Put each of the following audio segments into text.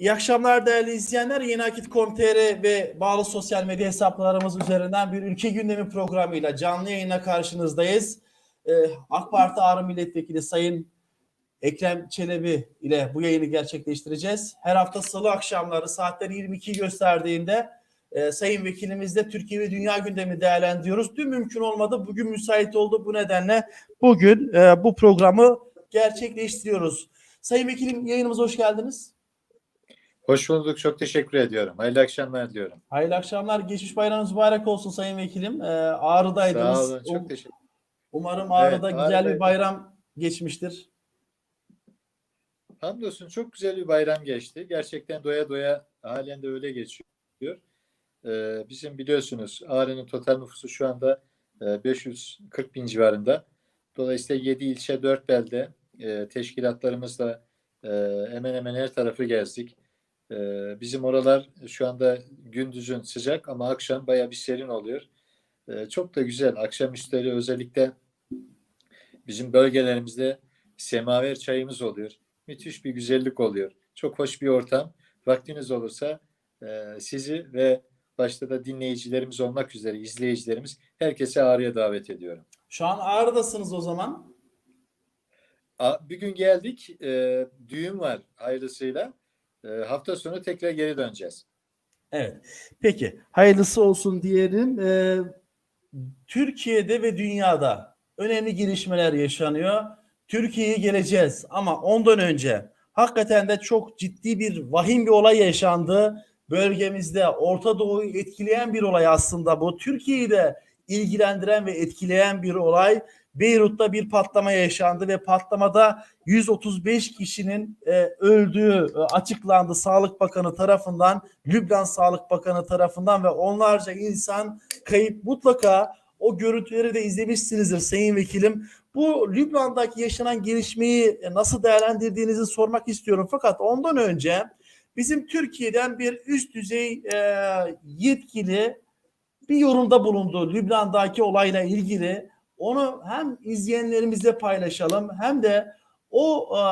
İyi akşamlar değerli izleyenler. Yeni Akit.com.tr ve bağlı sosyal medya hesaplarımız üzerinden bir ülke gündemi programıyla canlı yayına karşınızdayız. Ee, AK Parti Ağrı Milletvekili Sayın Ekrem Çelebi ile bu yayını gerçekleştireceğiz. Her hafta salı akşamları saatler 22 gösterdiğinde e, Sayın Vekilimizle Türkiye ve Dünya gündemi değerlendiriyoruz. Dün mümkün olmadı, bugün müsait oldu. Bu nedenle bugün e, bu programı gerçekleştiriyoruz. Sayın Vekilim yayınımıza hoş geldiniz. Hoş bulduk. Çok teşekkür ediyorum. Hayırlı akşamlar diyorum. Hayırlı akşamlar. Geçmiş bayramınız mübarek olsun Sayın Vekilim. Ee, Ağrı'daydınız. Sağ olun. Um- Çok teşekkür Umarım Ağrı'da Evet, güzel bir bayram geçmiştir. Hamdolsun çok güzel bir bayram geçti. Gerçekten doya doya halen de öyle geçiyor. Ee, bizim biliyorsunuz Ağrı'nın total nüfusu şu anda e, 540 bin civarında. Dolayısıyla 7 ilçe 4 belde e, teşkilatlarımızla e, hemen hemen her tarafı gezdik. E, bizim oralar şu anda gündüzün sıcak ama akşam baya bir serin oluyor. E, çok da güzel. Akşamüstleri özellikle bizim bölgelerimizde semaver çayımız oluyor. Müthiş bir güzellik oluyor. Çok hoş bir ortam. Vaktiniz olursa e, sizi ve başta da dinleyicilerimiz olmak üzere izleyicilerimiz herkese Ağrı'ya davet ediyorum. Şu an Ağrı'dasınız o zaman. Bir gün geldik. e, düğün var hayırlısıyla. E, hafta sonu tekrar geri döneceğiz. Evet. Peki. Hayırlısı olsun diyelim. Ee, Türkiye'de ve dünyada önemli gelişmeler yaşanıyor. Türkiye'ye geleceğiz ama ondan önce hakikaten de çok ciddi bir vahim bir olay yaşandı. Bölgemizde Orta Doğu'yu etkileyen bir olay aslında bu. Türkiye'yi de ilgilendiren ve etkileyen bir olay. Beyrut'ta bir patlama yaşandı ve patlamada 135 kişinin e, öldüğü e, açıklandı Sağlık Bakanı tarafından, Lübnan Sağlık Bakanı tarafından ve onlarca insan kayıp. Mutlaka o görüntüleri de izlemişsinizdir Sayın Vekilim. Bu Lübnan'daki yaşanan gelişmeyi e, nasıl değerlendirdiğinizi sormak istiyorum. Fakat ondan önce bizim Türkiye'den bir üst düzey e, yetkili bir yorumda bulundu Lübnan'daki olayla ilgili. Onu hem izleyenlerimizle paylaşalım hem de o e,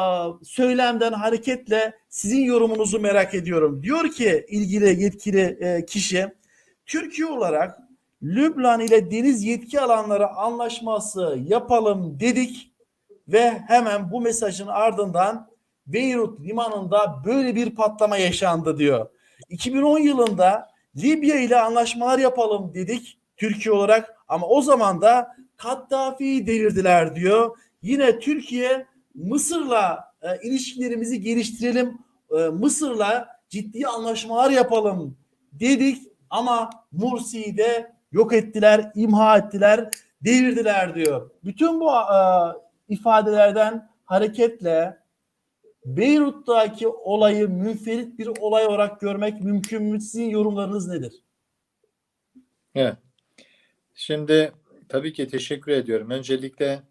söylemden hareketle sizin yorumunuzu merak ediyorum. Diyor ki ilgili yetkili e, kişi Türkiye olarak Lübnan ile deniz yetki alanları anlaşması yapalım dedik ve hemen bu mesajın ardından Beyrut limanında böyle bir patlama yaşandı diyor. 2010 yılında Libya ile anlaşmalar yapalım dedik Türkiye olarak ama o zaman da Kaddafi'yi devirdiler diyor. Yine Türkiye Mısır'la e, ilişkilerimizi geliştirelim, e, Mısır'la ciddi anlaşmalar yapalım dedik ama Mursi'yi de yok ettiler, imha ettiler, devirdiler diyor. Bütün bu e, ifadelerden hareketle Beyrut'taki olayı münferit bir olay olarak görmek mümkün mü? Sizin yorumlarınız nedir? Evet. Şimdi tabii ki teşekkür ediyorum. Öncelikle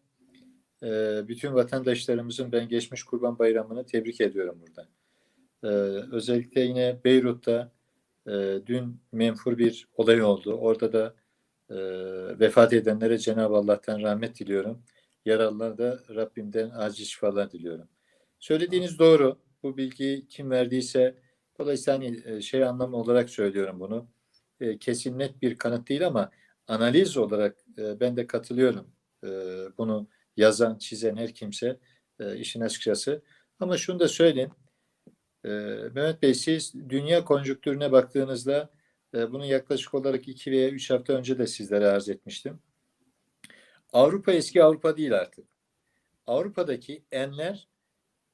e, bütün vatandaşlarımızın ben geçmiş Kurban Bayramı'nı tebrik ediyorum burada. E, özellikle yine Beyrut'ta e, dün menfur bir olay oldu. Orada da e, vefat edenlere Cenab-ı Allah'tan rahmet diliyorum. Yaralılara da Rabbimden acil şifalar diliyorum. Söylediğiniz doğru. Bu bilgiyi kim verdiyse dolayısıyla hani, e, şey anlamı olarak söylüyorum bunu. E, kesin net bir kanıt değil ama analiz olarak e, ben de katılıyorum. E, bunu yazan, çizen her kimse e, işin açıkçası. Ama şunu da söyleyeyim. E, Mehmet Bey siz dünya konjüktürüne baktığınızda e, bunu yaklaşık olarak iki veya üç hafta önce de sizlere arz etmiştim. Avrupa eski Avrupa değil artık. Avrupa'daki enler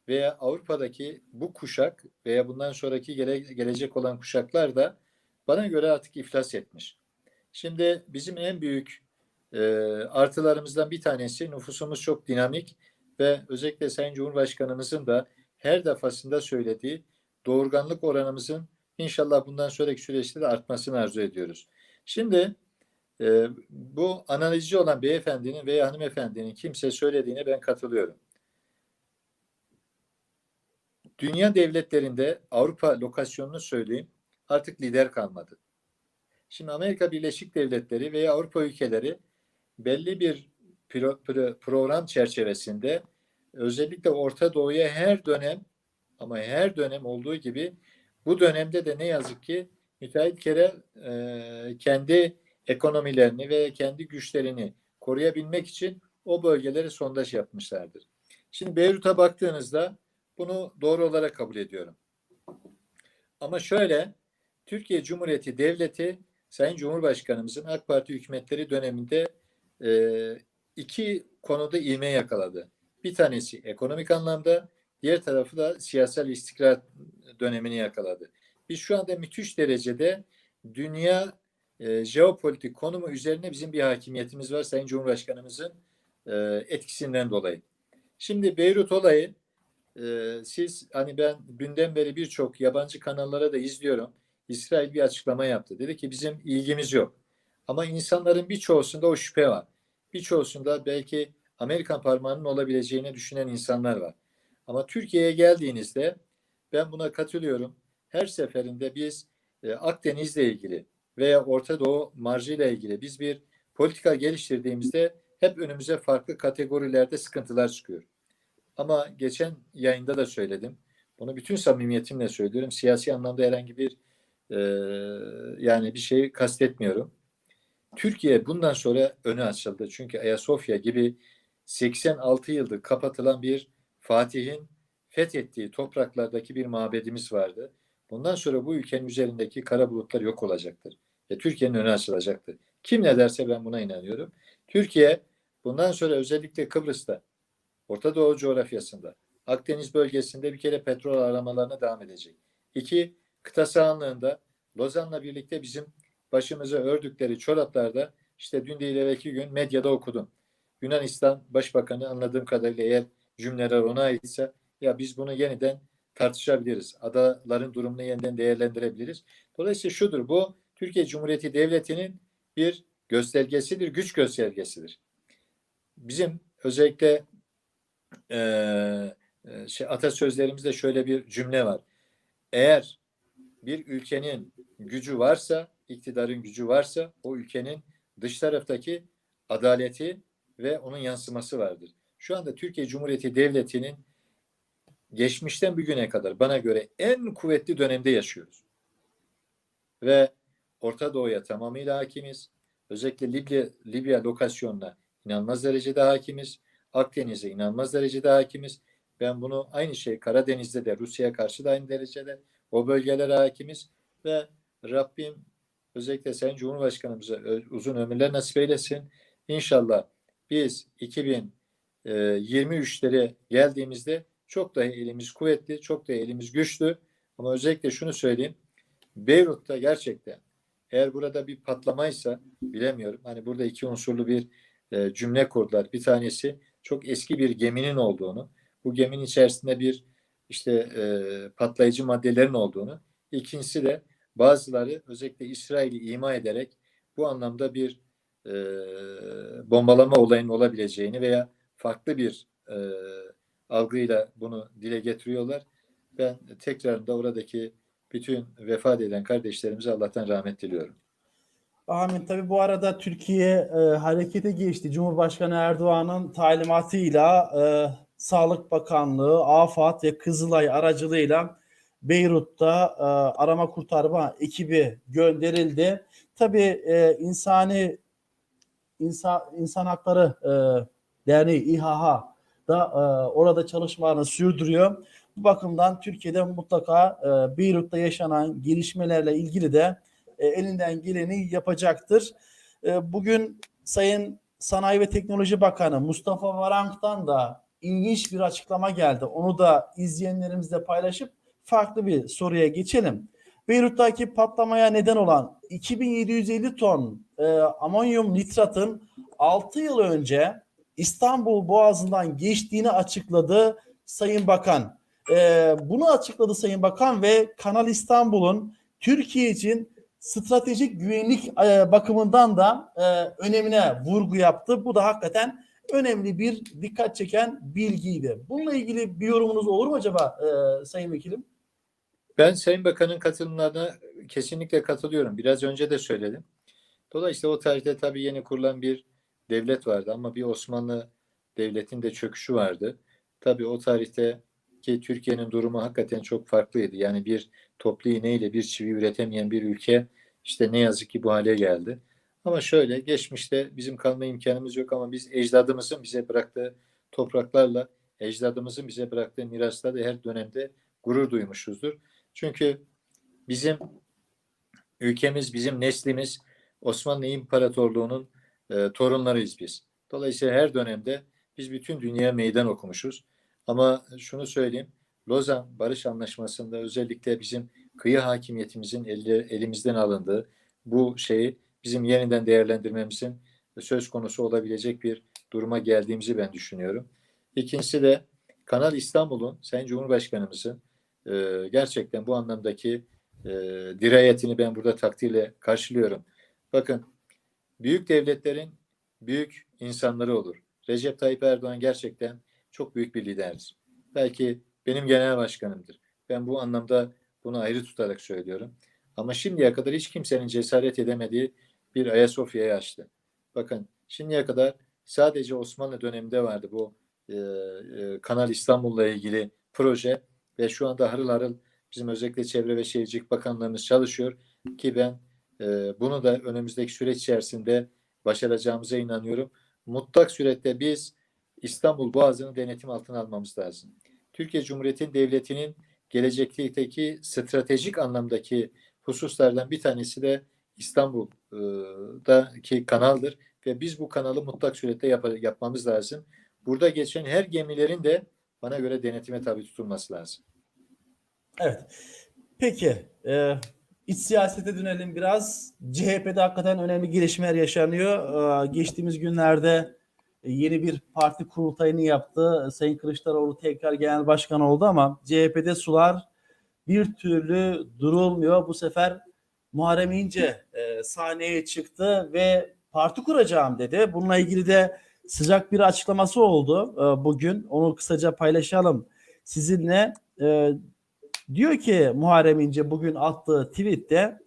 veya Avrupa'daki bu kuşak veya bundan sonraki gele, gelecek olan kuşaklar da bana göre artık iflas etmiş. Şimdi bizim en büyük e, artılarımızdan bir tanesi nüfusumuz çok dinamik ve özellikle Sayın Cumhurbaşkanımızın da her defasında söylediği doğurganlık oranımızın inşallah bundan sonraki süreçte de artmasını arzu ediyoruz. Şimdi e, bu analizci olan beyefendinin veya hanımefendinin kimse söylediğine ben katılıyorum. Dünya devletlerinde Avrupa lokasyonunu söyleyeyim artık lider kalmadı. Şimdi Amerika Birleşik Devletleri veya Avrupa ülkeleri belli bir pro, pro, program çerçevesinde özellikle Orta Doğu'ya her dönem Ama her dönem olduğu gibi bu dönemde de ne yazık ki müteahhit kere e, kendi ekonomilerini ve kendi güçlerini koruyabilmek için o bölgelere sondaj yapmışlardır. Şimdi Beyrut'a baktığınızda bunu doğru olarak kabul ediyorum. Ama şöyle Türkiye Cumhuriyeti Devleti Sayın Cumhurbaşkanımızın AK Parti hükümetleri döneminde e, iki konuda ivme yakaladı. Bir tanesi ekonomik anlamda, diğer tarafı da siyasal istikrar dönemini yakaladı. Biz şu anda müthiş derecede dünya e, jeopolitik konumu üzerine bizim bir hakimiyetimiz var Sayın Cumhurbaşkanımızın e, etkisinden dolayı. Şimdi Beyrut olayı e, siz hani ben dünden beri birçok yabancı kanallara da izliyorum. İsrail bir açıklama yaptı. Dedi ki bizim ilgimiz yok. Ama insanların birçoğusunda o şüphe var. Birçoğusunda belki Amerikan parmağının olabileceğini düşünen insanlar var. Ama Türkiye'ye geldiğinizde ben buna katılıyorum. Her seferinde biz e, Akdeniz'le ilgili veya Orta Doğu marjıyla ilgili biz bir politika geliştirdiğimizde hep önümüze farklı kategorilerde sıkıntılar çıkıyor. Ama geçen yayında da söyledim. Bunu bütün samimiyetimle söylüyorum. Siyasi anlamda herhangi bir e, yani bir şey kastetmiyorum. Türkiye bundan sonra önü açıldı. Çünkü Ayasofya gibi 86 yıldır kapatılan bir Fatih'in fethettiği topraklardaki bir mabedimiz vardı. Bundan sonra bu ülkenin üzerindeki kara bulutlar yok olacaktır. Ve Türkiye'nin önü açılacaktır. Kim ne derse ben buna inanıyorum. Türkiye bundan sonra özellikle Kıbrıs'ta, Orta Doğu coğrafyasında, Akdeniz bölgesinde bir kere petrol aramalarına devam edecek. İki, kıta sahanlığında Lozan'la birlikte bizim başımıza ördükleri çoraplarda işte dün değil evvelki gün medyada okudum. Yunanistan Başbakanı anladığım kadarıyla eğer cümleler ona aitse ya biz bunu yeniden tartışabiliriz. Adaların durumunu yeniden değerlendirebiliriz. Dolayısıyla şudur bu Türkiye Cumhuriyeti Devleti'nin bir göstergesidir, güç göstergesidir. Bizim özellikle e, şey, atasözlerimizde şöyle bir cümle var. Eğer bir ülkenin gücü varsa, iktidarın gücü varsa o ülkenin dış taraftaki adaleti ve onun yansıması vardır. Şu anda Türkiye Cumhuriyeti Devleti'nin geçmişten bugüne kadar bana göre en kuvvetli dönemde yaşıyoruz. Ve Orta Doğu'ya tamamıyla hakimiz. Özellikle Libya, Libya lokasyonuna inanılmaz derecede hakimiz. Akdeniz'e inanılmaz derecede hakimiz. Ben bunu aynı şey Karadeniz'de de Rusya'ya karşı da aynı derecede o bölgelere hakimiz ve Rabbim özellikle Sayın Cumhurbaşkanımıza uzun ömürler nasip eylesin. İnşallah biz 2023'lere geldiğimizde çok daha elimiz kuvvetli, çok daha elimiz güçlü. Ama özellikle şunu söyleyeyim. Beyrut'ta gerçekten eğer burada bir patlamaysa bilemiyorum. Hani burada iki unsurlu bir e, cümle kurdular. Bir tanesi çok eski bir geminin olduğunu, bu geminin içerisinde bir işte e, patlayıcı maddelerin olduğunu. İkincisi de bazıları özellikle İsrail'i ima ederek bu anlamda bir e, bombalama olayının olabileceğini veya farklı bir e, algıyla bunu dile getiriyorlar. Ben tekrar da oradaki bütün vefat eden kardeşlerimize Allah'tan rahmet diliyorum. Amin. Tabii bu arada Türkiye e, harekete geçti. Cumhurbaşkanı Erdoğan'ın talimatıyla e, Sağlık Bakanlığı, AFAD ve Kızılay aracılığıyla Beyrut'ta e, arama kurtarma ekibi gönderildi. Tabii e, insani insan insan hakları e, derneği İHH da e, orada çalışmalarını sürdürüyor. Bu bakımdan Türkiye'de mutlaka e, Beyrut'ta yaşanan gelişmelerle ilgili de e, elinden geleni yapacaktır. E, bugün Sayın Sanayi ve Teknoloji Bakanı Mustafa Varank'tan da ilginç bir açıklama geldi. Onu da izleyenlerimizle paylaşıp farklı bir soruya geçelim. Beyrut'taki patlamaya neden olan 2750 ton e, amonyum nitratın 6 yıl önce İstanbul Boğazı'ndan geçtiğini açıkladı Sayın Bakan. E, bunu açıkladı Sayın Bakan ve Kanal İstanbul'un Türkiye için stratejik güvenlik e, bakımından da e, önemine vurgu yaptı. Bu da hakikaten önemli bir dikkat çeken bilgiydi. Bununla ilgili bir yorumunuz olur mu acaba e, Sayın Vekilim? Ben Sayın Bakan'ın katılımlarına kesinlikle katılıyorum. Biraz önce de söyledim. Dolayısıyla o tarihte tabii yeni kurulan bir devlet vardı ama bir Osmanlı devletin de çöküşü vardı. Tabii o tarihte ki Türkiye'nin durumu hakikaten çok farklıydı. Yani bir toplu iğneyle bir çivi üretemeyen bir ülke işte ne yazık ki bu hale geldi. Ama şöyle geçmişte bizim kalma imkanımız yok ama biz ecdadımızın bize bıraktığı topraklarla ecdadımızın bize bıraktığı mirasla da her dönemde gurur duymuşuzdur. Çünkü bizim ülkemiz, bizim neslimiz Osmanlı İmparatorluğu'nun e, torunlarıyız biz. Dolayısıyla her dönemde biz bütün dünyaya meydan okumuşuz. Ama şunu söyleyeyim, Lozan Barış Anlaşması'nda özellikle bizim kıyı hakimiyetimizin elle, elimizden alındığı bu şeyi bizim yeniden değerlendirmemizin söz konusu olabilecek bir duruma geldiğimizi ben düşünüyorum. İkincisi de Kanal İstanbul'un Sayın Cumhurbaşkanımızın e, gerçekten bu anlamdaki e, dirayetini ben burada takdirle karşılıyorum. Bakın büyük devletlerin büyük insanları olur. Recep Tayyip Erdoğan gerçekten çok büyük bir liderdir. Belki benim genel başkanımdır. Ben bu anlamda bunu ayrı tutarak söylüyorum. Ama şimdiye kadar hiç kimsenin cesaret edemediği bir Ayasofya'yı açtı. Bakın şimdiye kadar sadece Osmanlı döneminde vardı bu e, e, Kanal İstanbul'la ilgili proje ve şu anda harıl harıl bizim özellikle Çevre ve Şehircilik Bakanlığımız çalışıyor ki ben e, bunu da önümüzdeki süreç içerisinde başaracağımıza inanıyorum. Mutlak surette biz İstanbul Boğazı'nı denetim altına almamız lazım. Türkiye Cumhuriyeti Devleti'nin gelecekteki stratejik anlamdaki hususlardan bir tanesi de İstanbul'daki kanaldır ve biz bu kanalı mutlak surette yap- yapmamız lazım. Burada geçen her gemilerin de bana göre denetime tabi tutulması lazım. Evet. Peki. E, iç siyasete dönelim biraz. CHP'de hakikaten önemli gelişmeler yaşanıyor. E, geçtiğimiz günlerde yeni bir parti kurultayını yaptı. Sayın Kılıçdaroğlu tekrar genel başkan oldu ama CHP'de sular bir türlü durulmuyor. Bu sefer Muharrem İnce e, sahneye çıktı ve parti kuracağım dedi. Bununla ilgili de sıcak bir açıklaması oldu e, bugün. Onu kısaca paylaşalım sizinle. E, diyor ki Muharrem İnce bugün attığı tweette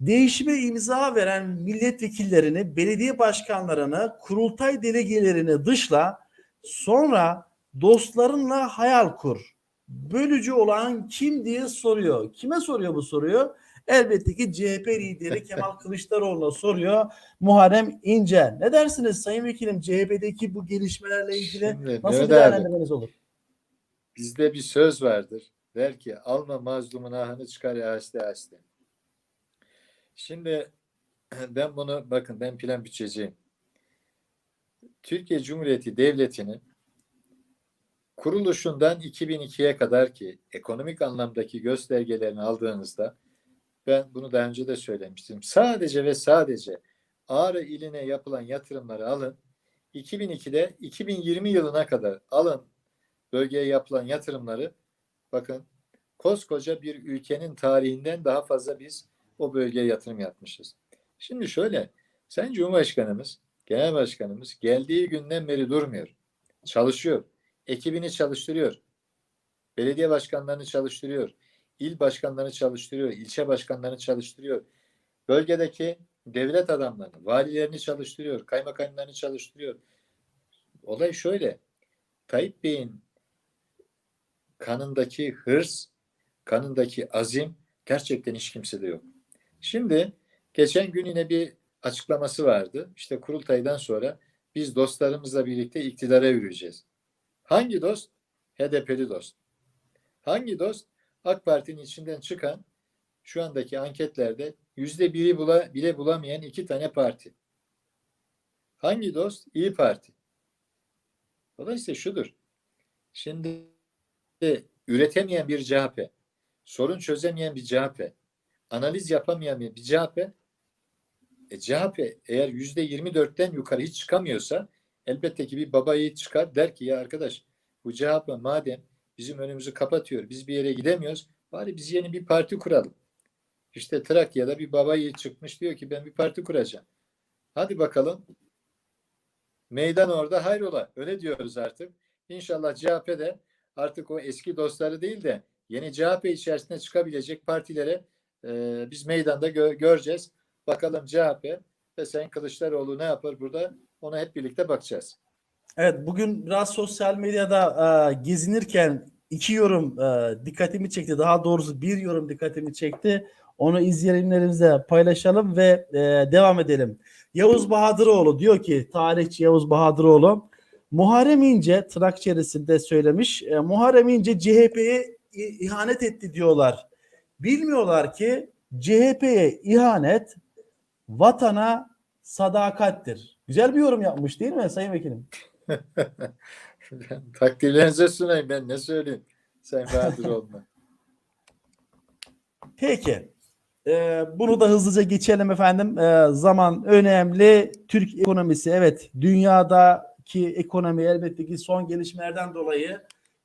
değişime imza veren milletvekillerini, belediye başkanlarını, kurultay delegelerini dışla sonra dostlarınla hayal kur. Bölücü olan kim diye soruyor. Kime soruyor bu soruyu? Elbette ki CHP lideri Kemal Kılıçdaroğlu'na soruyor Muharrem İnce. Ne dersiniz Sayın Vekilim CHP'deki bu gelişmelerle ilgili Şimdi nasıl bir değerlendirmeniz olur? bizde bir söz vardır. Der ki alma mazlumun ahını çıkar ya aste aste. Şimdi ben bunu bakın ben plan bütçeciyim. Türkiye Cumhuriyeti Devleti'nin kuruluşundan 2002'ye kadar ki ekonomik anlamdaki göstergelerini aldığınızda ben bunu daha önce de söylemiştim. Sadece ve sadece Ağrı iline yapılan yatırımları alın. 2002'de 2020 yılına kadar alın bölgeye yapılan yatırımları bakın koskoca bir ülkenin tarihinden daha fazla biz o bölgeye yatırım yapmışız. Şimdi şöyle Sayın Cumhurbaşkanımız, Genel Başkanımız geldiği günden beri durmuyor. Çalışıyor. Ekibini çalıştırıyor. Belediye başkanlarını çalıştırıyor. İl başkanlarını çalıştırıyor. ilçe başkanlarını çalıştırıyor. Bölgedeki devlet adamlarını, valilerini çalıştırıyor. Kaymakamlarını çalıştırıyor. Olay şöyle. Tayyip Bey'in kanındaki hırs, kanındaki azim gerçekten hiç kimsede yok. Şimdi geçen gün yine bir açıklaması vardı. İşte kurultaydan sonra biz dostlarımızla birlikte iktidara yürüyeceğiz. Hangi dost? HDP'li dost. Hangi dost? AK Parti'nin içinden çıkan şu andaki anketlerde yüzde biri bula, bile bulamayan iki tane parti. Hangi dost? İyi Parti. Dolayısıyla şudur. Şimdi üretemeyen bir CHP, sorun çözemeyen bir CHP, analiz yapamayan bir CHP, e, CHP eğer yüzde 24'ten yukarı hiç çıkamıyorsa elbette ki bir baba yiğit çıkar der ki ya arkadaş bu CHP madem bizim önümüzü kapatıyor, biz bir yere gidemiyoruz, bari biz yeni bir parti kuralım. İşte Trakya'da bir baba yiğit çıkmış diyor ki ben bir parti kuracağım. Hadi bakalım. Meydan orada hayrola. Öyle diyoruz artık. İnşallah CHP de artık o eski dostları değil de yeni CHP içerisinde çıkabilecek partilere e, biz meydanda gö- göreceğiz. Bakalım CHP ve Sayın Kılıçdaroğlu ne yapar burada? Ona hep birlikte bakacağız. Evet bugün biraz sosyal medyada e, gezinirken iki yorum e, dikkatimi çekti. Daha doğrusu bir yorum dikkatimi çekti. Onu izleyenlerimize paylaşalım ve e, devam edelim. Yavuz Bahadıroğlu diyor ki tarihçi Yavuz Bahadıroğlu Muharrem İnce tırnak içerisinde söylemiş. E, Muharrem İnce CHP'ye ihanet etti diyorlar. Bilmiyorlar ki CHP'ye ihanet vatana sadakattir. Güzel bir yorum yapmış değil mi Sayın Vekilim? Takdirlerinize sunayım ben ne söyleyeyim. Sayın Bahadıroğlu'na. Peki. Ee, bunu da hızlıca geçelim efendim. Ee, zaman önemli. Türk ekonomisi evet dünyadaki ekonomi elbette ki son gelişmelerden dolayı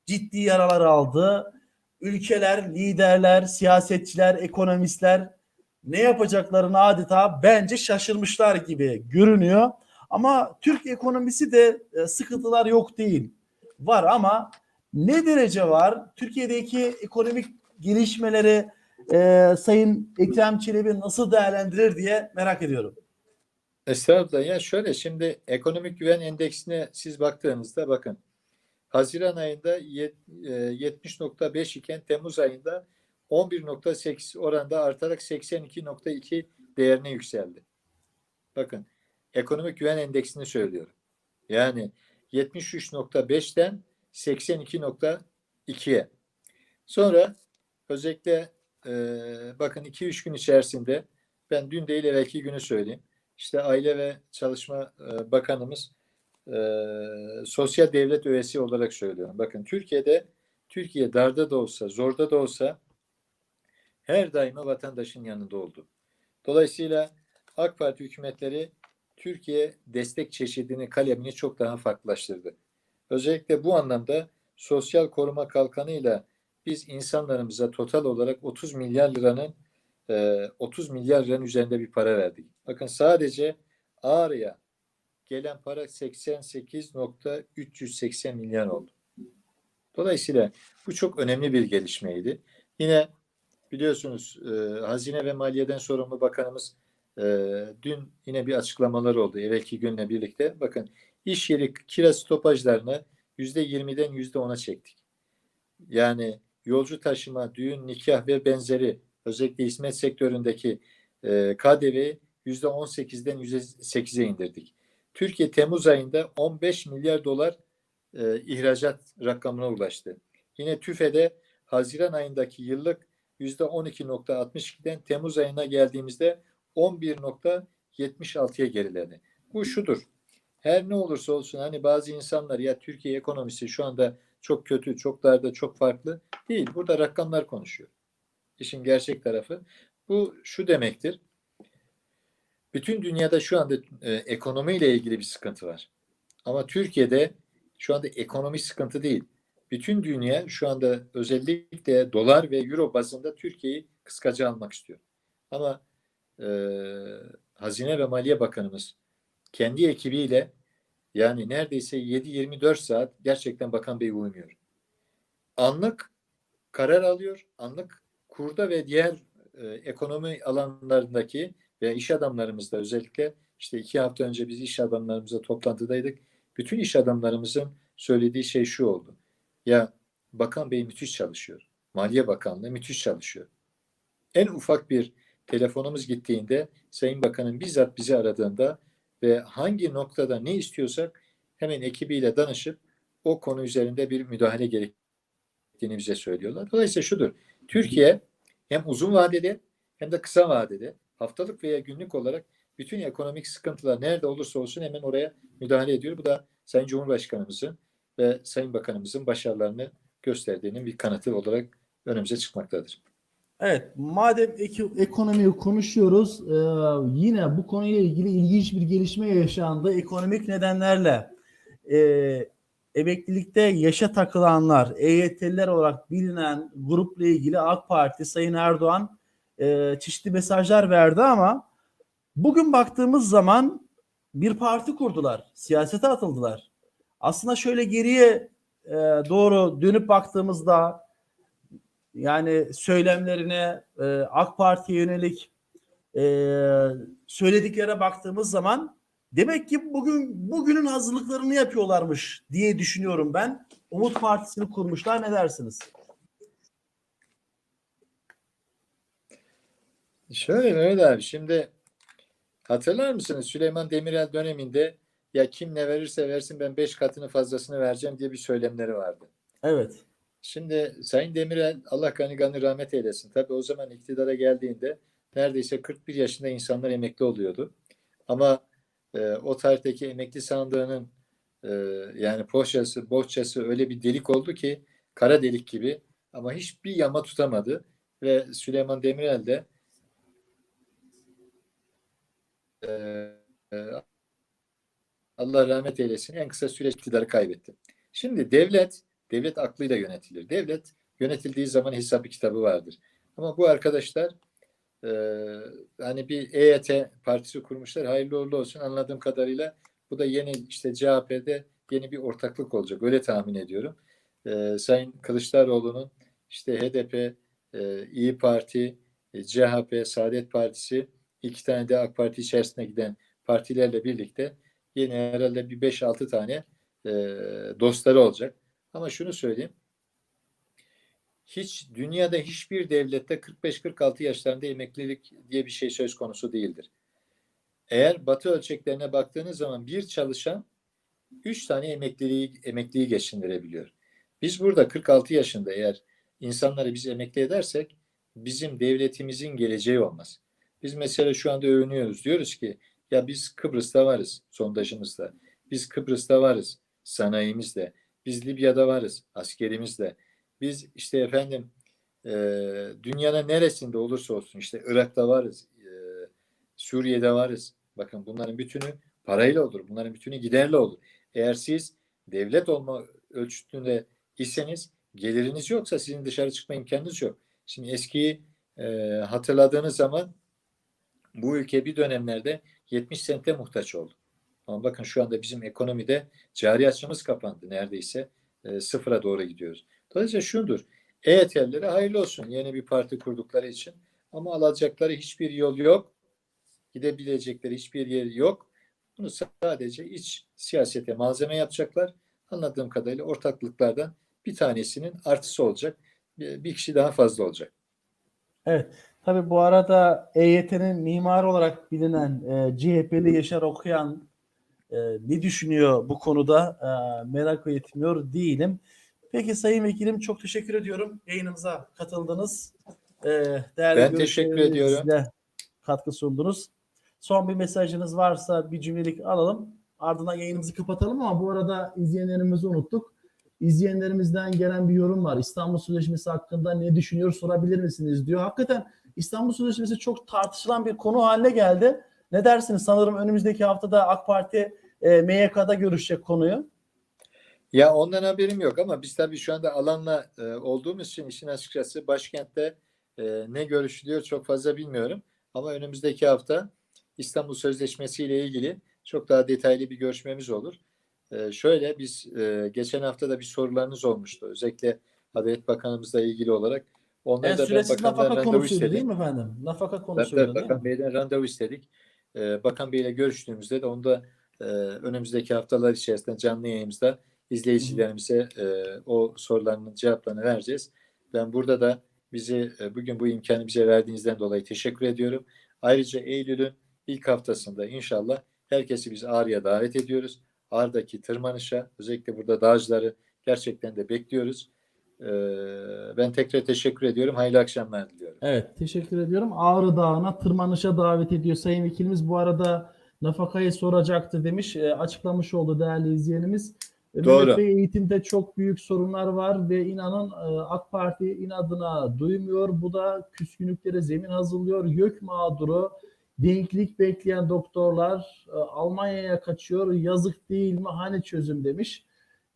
ciddi yaralar aldı. Ülkeler, liderler, siyasetçiler, ekonomistler ne yapacaklarını adeta bence şaşırmışlar gibi görünüyor. Ama Türk ekonomisi de e, sıkıntılar yok değil. Var ama ne derece var? Türkiye'deki ekonomik gelişmeleri e, Sayın Ekrem Çelebi nasıl değerlendirir diye merak ediyorum. Estağfurullah. Ya şöyle şimdi ekonomik güven endeksine siz baktığınızda bakın Haziran ayında yet- e, 70.5 iken Temmuz ayında 11.8 oranda artarak 82.2 değerine yükseldi. Bakın ekonomik güven endeksini söylüyorum. Yani 73.5'ten 82.2'ye. Sonra özellikle e, bakın 2-3 gün içerisinde ben dün değil evvelki günü söyleyeyim. İşte Aile ve Çalışma e, Bakanımız e, sosyal devlet üyesi olarak söylüyorum. Bakın Türkiye'de Türkiye darda da olsa, zorda da olsa her daima vatandaşın yanında oldu. Dolayısıyla AK Parti hükümetleri Türkiye destek çeşidini, kalemini çok daha farklılaştırdı. Özellikle bu anlamda sosyal koruma kalkanıyla biz insanlarımıza total olarak 30 milyar liranın e, 30 milyar liranın üzerinde bir para verdik. Bakın sadece Ağrı'ya gelen para 88.380 milyon oldu. Dolayısıyla bu çok önemli bir gelişmeydi. Yine biliyorsunuz e, Hazine ve Maliye'den sorumlu bakanımız e, dün yine bir açıklamalar oldu evvelki günle birlikte. Bakın iş yeri kira stopajlarını %20'den %10'a çektik. Yani yolcu taşıma, düğün, nikah ve benzeri özellikle hizmet sektöründeki e, KDV'yi %18'den %8'e indirdik. Türkiye Temmuz ayında 15 milyar dolar e, ihracat rakamına ulaştı. Yine TÜFE'de Haziran ayındaki yıllık %12.62'den Temmuz ayına geldiğimizde 11.76'ya geriledi. Bu şudur. Her ne olursa olsun hani bazı insanlar ya Türkiye ekonomisi şu anda çok kötü, çok darda, çok farklı değil. Burada rakamlar konuşuyor. İşin gerçek tarafı. Bu şu demektir. Bütün dünyada şu anda e, ekonomiyle ilgili bir sıkıntı var. Ama Türkiye'de şu anda ekonomi sıkıntı değil. Bütün dünya şu anda özellikle dolar ve euro bazında Türkiye'yi kıskaca almak istiyor. Ama e, Hazine ve Maliye Bakanımız kendi ekibiyle yani neredeyse 7-24 saat gerçekten Bakan Bey uyumuyor. Anlık karar alıyor, anlık kurda ve diğer e, ekonomi alanlarındaki ve iş adamlarımızda özellikle işte iki hafta önce biz iş adamlarımızla toplantıdaydık. Bütün iş adamlarımızın söylediği şey şu oldu. Ya Bakan Bey müthiş çalışıyor. Maliye Bakanlığı müthiş çalışıyor. En ufak bir telefonumuz gittiğinde Sayın Bakan'ın bizzat bizi aradığında ve hangi noktada ne istiyorsak hemen ekibiyle danışıp o konu üzerinde bir müdahale gerektiğini bize söylüyorlar. Dolayısıyla şudur. Türkiye hem uzun vadede hem de kısa vadede haftalık veya günlük olarak bütün ekonomik sıkıntılar nerede olursa olsun hemen oraya müdahale ediyor. Bu da Sayın Cumhurbaşkanımızın ve Sayın Bakanımızın başarılarını gösterdiğinin bir kanıtı olarak önümüze çıkmaktadır. Evet, madem ek- ekonomiyi konuşuyoruz, e, yine bu konuyla ilgili ilginç bir gelişme yaşandı. Ekonomik nedenlerle e, emeklilikte yaşa takılanlar, EYT'liler olarak bilinen grupla ilgili AK Parti, Sayın Erdoğan e, çeşitli mesajlar verdi ama bugün baktığımız zaman bir parti kurdular, siyasete atıldılar. Aslında şöyle geriye e, doğru dönüp baktığımızda yani söylemlerine e, AK Parti'ye yönelik e, söylediklere baktığımız zaman Demek ki bugün bugünün hazırlıklarını yapıyorlarmış diye düşünüyorum ben. Umut Partisi'ni kurmuşlar. Ne dersiniz? Şöyle Mehmet abi şimdi hatırlar mısınız Süleyman Demirel döneminde ya kim ne verirse versin ben beş katını fazlasını vereceğim diye bir söylemleri vardı. Evet. Şimdi Sayın Demirel Allah gani gani rahmet eylesin. Tabii o zaman iktidara geldiğinde neredeyse 41 yaşında insanlar emekli oluyordu. Ama e, o tarihteki emekli sandığının e, yani poşası, bohçası öyle bir delik oldu ki kara delik gibi ama hiçbir yama tutamadı ve Süleyman Demirel de e, e, Allah rahmet eylesin en kısa süre iktidarı kaybetti. Şimdi devlet devlet aklıyla yönetilir. Devlet yönetildiği zaman hesabı kitabı vardır. Ama bu arkadaşlar e, hani bir EYT partisi kurmuşlar. Hayırlı uğurlu olsun. Anladığım kadarıyla bu da yeni işte CHP'de yeni bir ortaklık olacak. Öyle tahmin ediyorum. E, Sayın Kılıçdaroğlu'nun işte HDP, e, İyi Parti, e, CHP, Saadet Partisi iki tane de AK Parti içerisine giden partilerle birlikte yeni herhalde bir 5-6 tane e, dostları olacak. Ama şunu söyleyeyim. Hiç dünyada hiçbir devlette 45-46 yaşlarında emeklilik diye bir şey söz konusu değildir. Eğer batı ölçeklerine baktığınız zaman bir çalışan 3 tane emekliliği, emekliyi geçindirebiliyor. Biz burada 46 yaşında eğer insanları biz emekli edersek bizim devletimizin geleceği olmaz. Biz mesela şu anda övünüyoruz. Diyoruz ki ya biz Kıbrıs'ta varız sondajımızda. Biz Kıbrıs'ta varız sanayimizle. Biz Libya'da varız askerimizle. Biz işte efendim e, dünyanın neresinde olursa olsun işte Irak'ta varız, e, Suriye'de varız. Bakın bunların bütünü parayla olur. Bunların bütünü giderle olur. Eğer siz devlet olma ölçütünde iseniz geliriniz yoksa sizin dışarı çıkma imkanınız yok. Şimdi eskiyi e, hatırladığınız zaman bu ülke bir dönemlerde 70 sente muhtaç oldu. Ama bakın şu anda bizim ekonomide cari açımız kapandı neredeyse. E, sıfıra doğru gidiyoruz. Dolayısıyla şudur. EYT'lilere hayırlı olsun yeni bir parti kurdukları için. Ama alacakları hiçbir yol yok. Gidebilecekleri hiçbir yer yok. Bunu sadece iç siyasete malzeme yapacaklar. Anladığım kadarıyla ortaklıklardan bir tanesinin artısı olacak. Bir kişi daha fazla olacak. Evet. Tabii bu arada EYT'nin mimarı olarak bilinen e, CHP'li Yaşar Okuyan e, ne düşünüyor bu konuda e, merak etmiyor değilim. Peki Sayın Vekilim çok teşekkür ediyorum. Yayınımıza katıldınız. E, değerli Ben teşekkür ediyorum. görüşlerinizle katkı sundunuz. Son bir mesajınız varsa bir cümlelik alalım. Ardından yayınımızı kapatalım ama bu arada izleyenlerimizi unuttuk. İzleyenlerimizden gelen bir yorum var. İstanbul Sözleşmesi hakkında ne düşünüyor sorabilir misiniz diyor. Hakikaten İstanbul Sözleşmesi çok tartışılan bir konu haline geldi. Ne dersiniz? Sanırım önümüzdeki haftada AK Parti e, MYK'da görüşecek konuyu. Ya ondan haberim yok ama biz tabii şu anda alanla e, olduğumuz için işin açıkçası başkentte e, ne görüşülüyor çok fazla bilmiyorum. Ama önümüzdeki hafta İstanbul Sözleşmesi ile ilgili çok daha detaylı bir görüşmemiz olur. E, şöyle biz e, geçen hafta da bir sorularınız olmuştu. Özellikle Adalet Bakanımızla ilgili olarak. Onları Yani da ben bakandan nafaka randevu konusuydu istedim. değil mi efendim? Nafaka konusuydu evet, değil Bakan mi? Bey'den randevu istedik. Ee, Bakan Bey'le görüştüğümüzde de onu da e, önümüzdeki haftalar içerisinde canlı yayımızda izleyicilerimize e, o sorularının cevaplarını vereceğiz. Ben burada da bizi e, bugün bu imkanı bize verdiğinizden dolayı teşekkür ediyorum. Ayrıca Eylül'ün ilk haftasında inşallah herkesi biz Ağrı'ya davet ediyoruz. Ağrı'daki tırmanışa özellikle burada dağcıları gerçekten de bekliyoruz. Ee, ben tekrar teşekkür ediyorum. Hayırlı akşamlar diliyorum. Evet teşekkür ediyorum. Ağrı Dağı'na tırmanışa davet ediyor Sayın Vekilimiz. Bu arada nafakayı soracaktı demiş. E, açıklamış oldu değerli izleyenimiz. E, Doğru. Bey eğitimde çok büyük sorunlar var ve inanın e, AK Parti inadına duymuyor. Bu da küskünlüklere zemin hazırlıyor. YÖK mağduru, denklik bekleyen doktorlar Almanya'ya kaçıyor. Yazık değil mi? Hani çözüm demiş.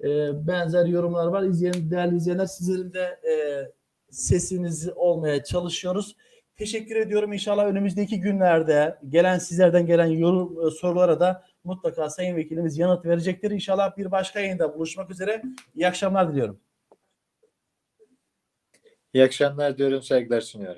E, benzer yorumlar var. İzleyen, değerli izleyenler sizlerin de e, sesiniz olmaya çalışıyoruz. Teşekkür ediyorum. İnşallah önümüzdeki günlerde gelen sizlerden gelen yorum e, sorulara da mutlaka Sayın Vekilimiz yanıt verecektir. İnşallah bir başka yayında buluşmak üzere. İyi akşamlar diliyorum. İyi akşamlar diyorum, saygılar sunuyorum.